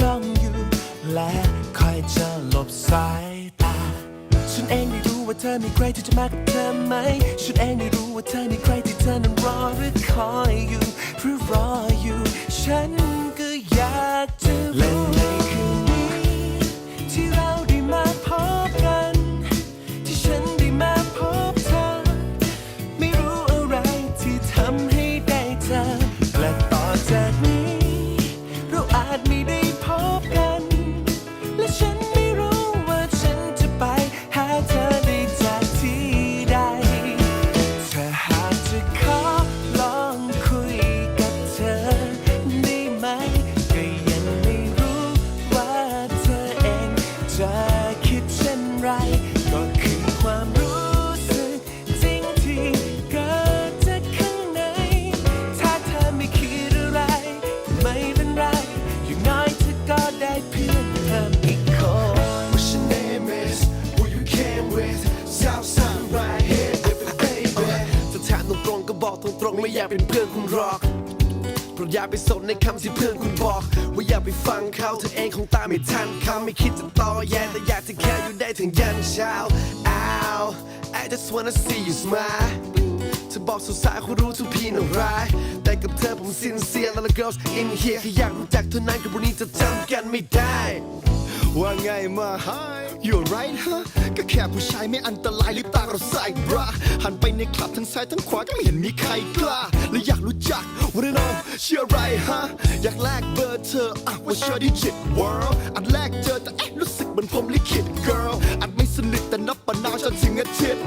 จ้องอยู่ และคอยจะหลบสายตา ฉันเองไม่รู้ว่าเธอมีใครที่จะมากับเธอไหม ฉันเองไม่รู้ว่าเธอมีใครที่เธอนั้นรอหรือคอยอยู่เพื่อรออยู่ ฉันก็อยากจะรู้ ไม่อยากเป็นเพื่อนคุณหรอกเพราะอย่าไปสนในคำที่เพื่อนคุณบอก ว่าอย่าไปฟังเขาเธอเองคงตามไม่ทันเขาไม่คิดจะต่อแย่แต่อยากจะแค่อยู่ได้ถึงยันเช้า Ow I just wanna see you smile เธอบอกสุดสายคุณรู้ทุกพี่น่าร้ายแต่กับเธอผมสินเสียแล้ว girls in here แค่อยากรู้จักเท่านั้นกับวันนี้จะจำกันไม่ได้ ว่าไงมา Hi You're right ฮะก็แค่ผู้ชายไม่อันตรายลิปตาเราใส่บราหันไปในคลับทั้งซ้ายทั้งขวาก็ไม่เห็นมีใครกล้า และอยากรู้จักว่าน้องเชื่อไรฮะ อยากแลกเบอร์เธออะว่าเชื่อดิจิต world อันแรกเจอแต่เอ๊ะรู้สึกเหมือนผมลิขิต girl อันไม่สนิทแต่นับปนาวจนถึงอาทิตย์